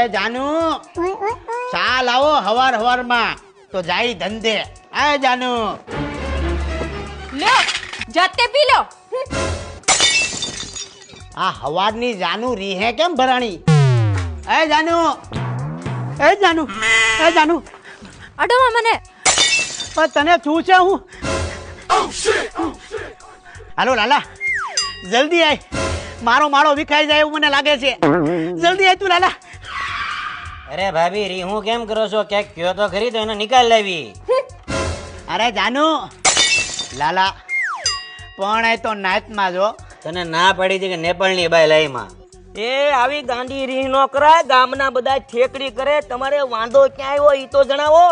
એ જાનુ. ચા લાવો હવાર હવારમાં. તો જાય ધંધે. આ જાનુ. લો જાતે પી લો આ હવારની જાનુ રીહે કેમ ભરાણી? એ જાનુ. એ જાનુ એ જાનુ. અડો મને. પણ તને શું છે હું? હાલો લાલા. જલ્દી આય. મારો માળો વિખાઈ જાય એવું મને લાગે છે. જલ્દી આય તું લાલા. અરે ભાભી રી હું કેમ કરો છો? ક્યાંક કયો તો ખરી તો એનો નિકાલ લાવી. અરે જાનુ લાલા પણ એ તો નાચમાં જો તને ના પડી છે કે નેપાળની બાઈ લાઈમાં? એ આવી ગાંડી રીહ નો કરાય ગામના બધા ઠેકડી કરે તમારે વાંધો ક્યાંય હોય એ તો જણાવો.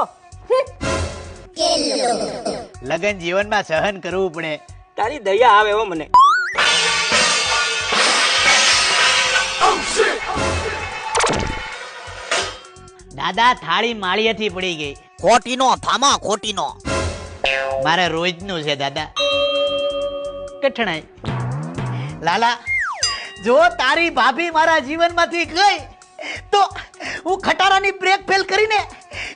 લગન જીવનમાં સહન કરવું પડે. તારી દયા આવે હો મને. દાદા થાળી માળિયેથી પડી ગઈ. ખોટીનો થામા ખોટીનો. મારે રોજનું છે દાદા. કઠણાઈ. લાલા જો તારી ભાભી મારા જીવનમાંથી ગઈ તો હું ખટારાની બ્રેક ફેલ કરીને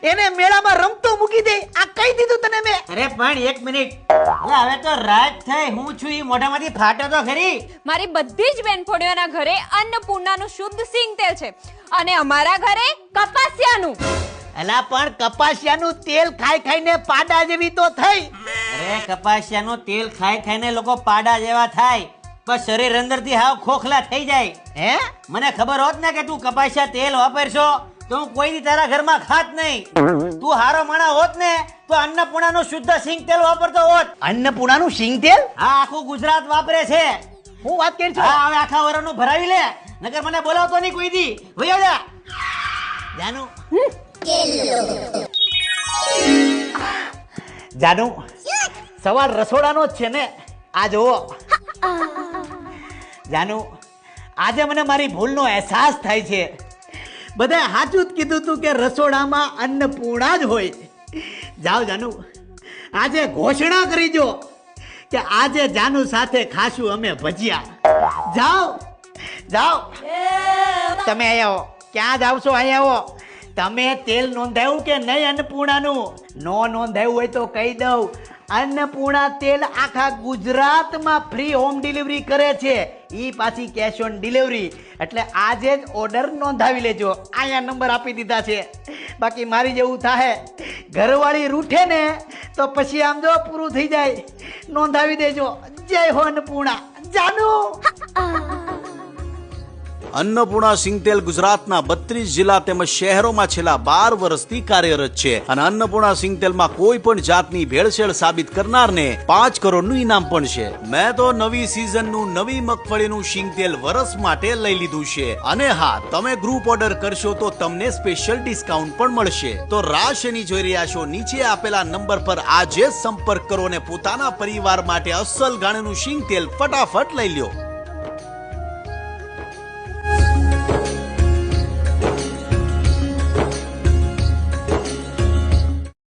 એને મેળામાં રમતો મૂકી દે. આ કહી દીધું તને મેં. અરે પણ એક મિનિટ. હવે તો રાત થઈ. હું છું ઈ મોઢામાંથી ફાટો તો ખરી. મારી બધી જ બેનપણીઓના ઘરે અન્નપૂર્ણાનું શુદ્ધ સિંગ તેલ છે. અને અમારા ઘરે કપાસિયાનું. અલા પણ કપાસિયાનું તેલ ખાઈ ખાઈને પાડા જેવી તો થઈ. અરે કપાસિયાનું તેલ ખાઈ ખાઈને લોકો પાડા જેવા થાય. પણ શરીર અંદરથી હાવ ખોખલા થઈ જાય. હે? મને ખબર હોત ને કે તું કપાસિયા તેલ વાપરશો. તો હું કોઈ તારા ઘરમાં ખાત નહીં. તું હારો માણા હોત ને તો અન્નપૂર્ણાનું શુદ્ધ સિંગ તેલ વાપરતો હોત. અન્નપૂર્ણાનું સિંગ તેલ હા આખું ગુજરાત વાપરે છે. હું વાત કરી છું. હા હવે આખા વરણનું ભરાવી લે. નગર મને બોલાવતો નહીં કોઈ દી. ભૈયા જા. જાનુ. જાનુ સવાલ રસોડાનો જ છે ને. આ જુઓ. જાનુ આજે મને મારી ભૂલનો અહેસાસ થાય છે. બધાએ સાચું જ કીધું તું કે રસોડામાં અન્નપૂર્ણા જ હોય. જાઓ જાનુ આજે ઘોષણા કરી જો કે આજે જાનુ સાથે ખાશું અમે ભજીયા. જાઓ જાઓ. તમે અહીંયા આવો. ક્યાં જાવ છો અહીંયા આવો. તમે તેલ નોંધાયું કે નહીં અન્નપૂર્ણાનું? નો નોંધાયું હોય તો કહી દઉં. અન્નપૂર્ણા તેલ આખા ગુજરાતમાં ફ્રી હોમ ડિલિવરી કરે છે. એ પાછી કેશ ઓન ડિલિવરી એટલે આજે જ ઓર્ડર નોંધાવી લેજો. અહીંયા નંબર આપી દીધા છે. બાકી મારી જેવું થાય ઘરવાળી રૂઠે ને તો પછી આમ જો પૂરું થઈ જાય. નોંધાવી દેજો. જય હો અન્નપૂર્ણા. જાનુ! અન્નપૂર્ણા સિંગતેલ ગુજરાતના બત્રીસ જિલ્લા તેમજ શહેરોમાં છેલ્લા બાર વર્ષથી કાર્યરત છે. અને અન્નપૂર્ણા સિંગતેલમાં કોઈ પણ જાતની ભેળસેળ સાબિત કરનારને પાંચ કરોડનું ઇનામ પણ છે. મેં તો નવી સિઝનનું, નવી મગફળીનું સિંગતેલ વરસ માટે લઈ લીધું છે. અને હા, તમે ગ્રુપ ઓર્ડર કરશો તો તમને સ્પેશિયલ ડિસ્કાઉન્ટ પણ મળશે. તો રાશની શેની જોઈ રહ્યા છો? નીચે આપેલા નંબર પર આજે જ સંપર્ક કરો અને પોતાના પરિવાર માટે અસલ ગાણનું સિંગતેલ ફટાફટ લઈ લ્યો.